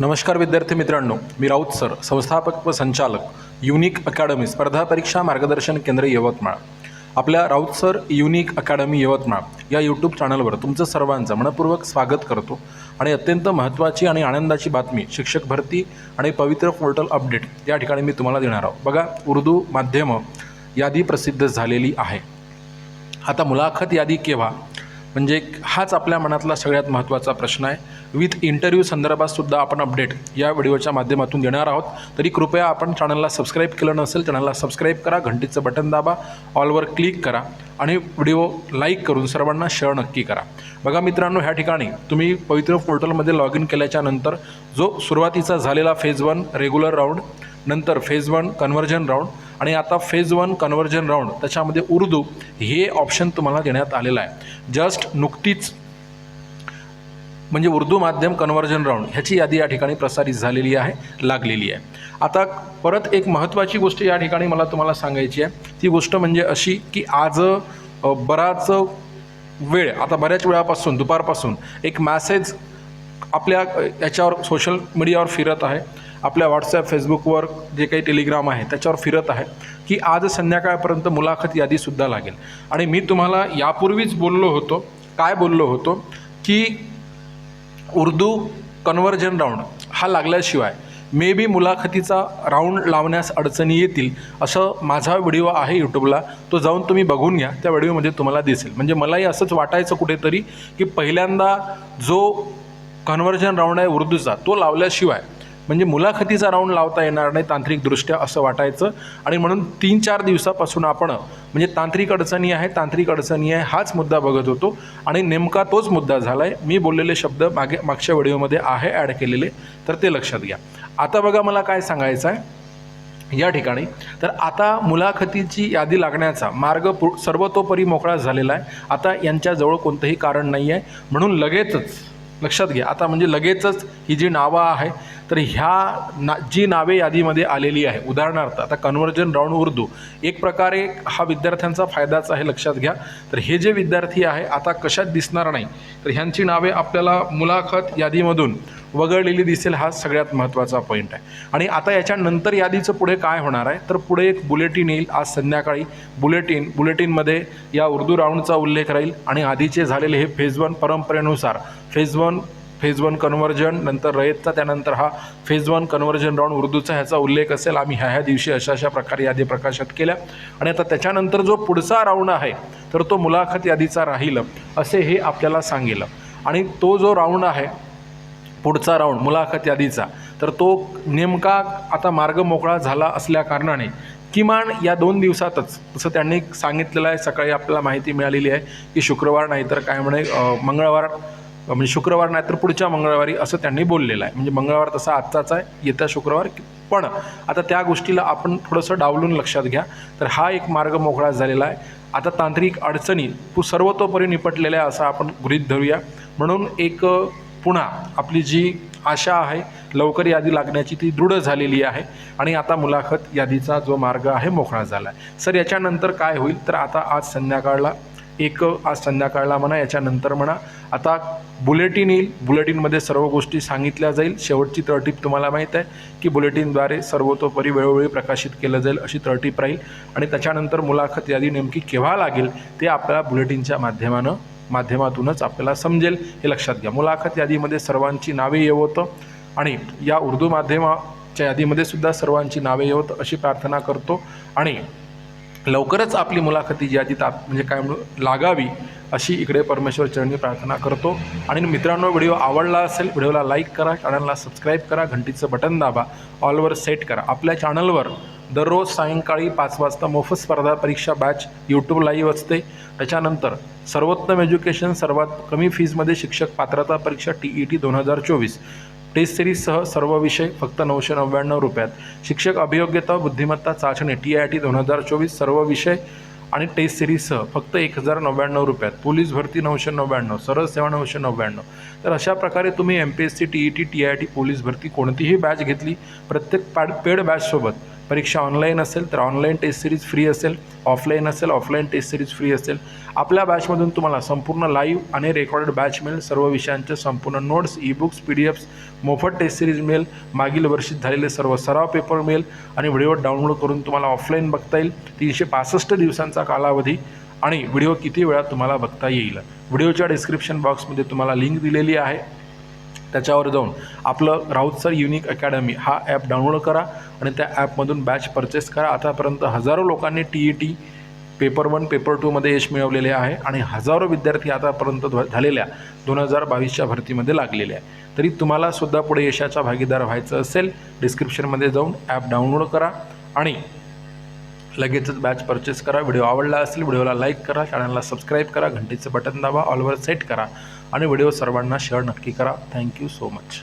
नमस्कार विद्यार्थी मित्रांनो मी राऊत सर संस्थापक व संचालक युनिक अकॅडमी स्पर्धा परीक्षा मार्गदर्शन केंद्र यवतमाळ. आपल्या Raut sir unique academy Yavatmal या यूट्यूब चॅनलवर तुमचं सर्वांचं मनपूर्वक स्वागत करतो आणि अत्यंत महत्त्वाची आणि आनंदाची बातमी शिक्षक भरती आणि पवित्र पोर्टल अपडेट या ठिकाणी मी तुम्हाला देणार आहोत. बघा उर्दू माध्यमं यादी प्रसिद्ध झालेली आहे. आता मुलाखत यादी केव्हा? म्हणजे हाच आपल्या मनातला सगळ्यात महत्त्वाचा प्रश्न आहे. विथ इंटरव्ह्यू संदर्भात सुद्धा आपण अपडेट या व्हिडिओच्या माध्यमातून देणार आहोत. तरी कृपया आपण चॅनलला सबस्क्राईब केलं नसेल चॅनलला सबस्क्राईब करा घंटीचं बटन दाबा ऑलवर क्लिक करा आणि व्हिडिओ लाईक करून सर्वांना शेअर नक्की करा. बघा मित्रांनो ह्या ठिकाणी तुम्ही पवित्र पोर्टलमध्ये लॉग इन केल्याच्यानंतर जो सुरुवातीचा झालेला फेज वन रेग्युलर राऊंड नंतर फेज वन कन्व्हर्जन राऊंड आणि आता फेज वन कन्व्हर्जन राऊंड त्याच्यामध्ये उर्दू हे ऑप्शन तुम्हाला देण्यात आलेलं आहे. जस्ट नुकतीच म्हणजे उर्दू माध्यम कन्व्हर्जन राऊंड ह्याची यादी या ठिकाणी प्रसारित झालेली आहे लागलेली आहे. आता परत एक महत्त्वाची गोष्ट या ठिकाणी मला तुम्हाला सांगायची आहे. ती गोष्ट म्हणजे अशी की आज बराच वेळ आता बऱ्याच वेळापासून दुपारपासून एक मॅसेज आपल्या याच्यावर सोशल मीडियावर फिरत आहे. आपल्या व्हॉट्सॲप फेसबुकवर जे काही टेलिग्राम आहे त्याच्यावर फिरत आहे की आज संध्याकाळपर्यंत मुलाखत यादीसुद्धा लागेल. आणि मी तुम्हाला यापूर्वीच बोललो होतो काय बोललो होतो की उर्दू कन्व्हर्जन राऊंड हा लागल्याशिवाय मे बी मुलाखतीचा राऊंड लावण्यास अडचणी येतील असं माझा व्हिडिओ आहे यूट्यूबला तो जाऊन तुम्ही बघून घ्या. त्या व्हिडिओमध्ये तुम्हाला दिसेल. म्हणजे मलाही असंच वाटायचं कुठेतरी की पहिल्यांदा जो कन्व्हर्जन राऊंड आहे उर्दूचा तो लावल्याशिवाय म्हणजे मुलाखतीचा राऊंड लावता येणार नाही तांत्रिकदृष्ट्या असं वाटायचं. आणि म्हणून तीन चार दिवसापासून आपण म्हणजे तांत्रिक अडचणी आहे तांत्रिक अडचणी आहे हाच मुद्दा बघत होतो. आणि नेमका तोच मुद्दा झाला आहे मी बोललेले शब्द मागे मागच्या व्हिडिओमध्ये आहे ॲड केलेले तर ते लक्षात घ्या. आता बघा मला काय सांगायचं आहे. या ठिकाणी तर आता मुलाखतीची यादी लागण्याचा मार्ग पु सर्वतोपरी मोकळा झालेला आहे. आता यांच्याजवळ कोणतंही कारण नाही आहे म्हणून लगेचच लक्षात घ्या. आता म्हणजे लगेचच ही जी नावं आहे तर ह्या ना जी नावे यादीमध्ये आलेली आहे उदाहरणार्थ आता कन्व्हर्जन राऊंड उर्दू एक प्रकारे हा विद्यार्थ्यांचा फायदाच आहे लक्षात घ्या. तर हे जे विद्यार्थी आहे आता कशात दिसणार नाही तर ह्यांची नावे आपल्याला मुलाखत यादीमधून वगळलेली दिसेल हा सगळ्यात महत्त्वाचा पॉईंट आहे. आणि आता याच्यानंतर यादीचं पुढे काय होणार आहे तर पुढे एक बुलेटिन येईल आज संध्याकाळी. बुलेटिन बुलेटिनमध्ये या उर्दू राऊंडचा उल्लेख राहील आणि आधीचे झालेले हे फेज वन परंपरेनुसार phase one phase one conversion नंतर रयतचा त्यानंतर हा फेज वन कन्व्हर्जन राऊंड उर्दूचा ह्याचा उल्लेख असेल. आम्ही ह्या ह्या दिवशी अशा अशा प्रकारे यादी प्रकाशित केल्या. आणि आता त्याच्यानंतर जो पुढचा राऊंड आहे तर तो मुलाखत यादीचा राहील असे हे आपल्याला सांगेल आणि तो जो राऊंड आहे पुढचा राऊंड मुलाखत यादीचा तर तो नेमका आता मार्ग मोकळा झाला असल्या कारणाने किमान या दोन दिवसातच तसं त्यांनी सांगितलेलं आहे सकाळी आपल्याला माहिती मिळालेली आहे की शुक्रवार नाही तर काय म्हणे मंगळवार म्हणजे शुक्रवार नाही तर पुढच्या मंगळवारी असं त्यांनी बोललेलं आहे. म्हणजे मंगळवार तसा आजचाच आहे येत्या शुक्रवार पण आता त्या गोष्टीला आपण थोडंसं डावलून लक्षात घ्या. तर हा एक मार्ग मोकळा झालेला आहे. आता तांत्रिक अडचणी तू सर्वतोपरी निपटलेल्या आहे असं आपण गृहीत धरूया. म्हणून एक पुन्हा आपली जी आशा आहे लवकर यादी लागण्याची ती दृढ झालेली आहे. आणि आता मुलाखत यादीचा जो मार्ग आहे मोकळा झाला आहे. सर याच्यानंतर काय होईल? तर आता आज संध्याकाळला एक आज संध्याकाळला म्हणा याच्यानंतर म्हणा. आता बुलेटिन येईल. बुलेटिनमध्ये सर्व गोष्टी सांगितल्या जाईल. शेवटची तळटीप तुम्हाला माहीत आहे की बुलेटिनद्वारे सर्वतोपरी वेळोवेळी प्रकाशित केलं जाईल अशी तळटीप राहील. आणि त्याच्यानंतर मुलाखत यादी नेमकी केव्हा लागेल ते आपल्याला बुलेटिनच्या माध्यमानं माध्यमातूनच आपल्याला समजेल. हे लक्षात घ्या. मुलाखत यादीमध्ये सर्वांची नावे येवतं आणि या उर्दू माध्यमाच्या यादीमध्ये सुद्धा सर्वांची नावे येवत अशी प्रार्थना करतो. आणि लवकरच आपली मुलाखतीची यादी ता म्हणजे काय म्हणू लागावी अशी इकडे परमेश्वर चरणी प्रार्थना करतो. आणि मित्रांनो व्हिडिओ आवडला असेल व्हिडिओला लाईक करा चॅनलला सबस्क्राईब करा घंटीचं बटन दाबा ऑलवर सेट करा. आपल्या चॅनलवर दररोज सायंकाळी पाच वाजता मोफत स्पर्धा परीक्षा बॅच यूट्यूब लाईव्ह असते. त्याच्यानंतर सर्वोत्तम एज्युकेशन सर्वात कमी फीजमध्ये शिक्षक पात्रता परीक्षा टी ई टी दोन हजार चोवीस. टेस्ट सिरीजसह सर्व विषय फक्त नऊशे नव्याण्णव रुपयात. शिक्षक अभियोग्यता बुद्धिमत्ता चाचणी टी आय टी दोन हजार चोवीस सर्व विषय आणि टेस्ट सिरीजसह फक्त एक हजार नव्याण्णव रुपयात. पोलीस भरती नऊशे नव्याण्णव सरळ सेवा नऊशे नव्याण्णव तर अशा प्रकारे तुम्ही M P S C T E T T I T police भरती कोणतीही बॅच घेतली प्रत्येक पॅड पेड बॅचसोबत परीक्षा ऑनलाईन असेल तर ऑनलाईन टेस्ट सिरीज फ्री असेल ऑफलाईन असेल ऑफलाईन टेस्ट सिरीज फ्री असेल. आपल्या बॅचमधून तुम्हाला संपूर्ण लाईव्ह आणि रेकॉर्डेड बॅच मिळेल. सर्व विषयांचे संपूर्ण notes e books P D Fs मोफत टेस्ट सिरीज मिळेल. मागील वर्षीत झालेले सर्व सराव पेपर मिळेल. आणि व्हिडिओ डाउनलोड करून तुम्हाला ऑफलाईन बघता येईल. तीनशे पासष्ट दिवसांचा कालावधी आणि व्हिडिओ किती वेळात तुम्हाला बघता येईल. व्हिडिओच्या डिस्क्रिप्शन बॉक्समध्ये तुम्हाला लिंक दिलेली आहे. त्याच्यावर जाऊन आपलं राऊत सर युनिक अकॅडमी हा ॲप डाउनलोड करा आणि त्या ॲपमधून बॅच परचेस करा. आतापर्यंत हजारो लोकांनी T E T paper one paper टूमध्ये यश मिळवलेले आहे आणि हजारो विद्यार्थी आतापर्यंत झालेल्या दोन हजार बावीसच्या भरतीमध्ये लागलेले आहे. तरी तुम्हाला सुद्धा पुढे यशाचा भागीदार व्हायचं असेल डिस्क्रिप्शनमध्ये जाऊन ॲप डाउनलोड करा आणि लगेचच बॅच परचेस करा. व्हिडिओ आवडला असेल व्हिडिओला लाईक करा. चॅनलला सबस्क्राईब करा. घंटीचं बटन दाबा. ऑलवर सेट करा. आणि व्हिडिओ सर्वांना शेअर नक्की करा. Thank you so much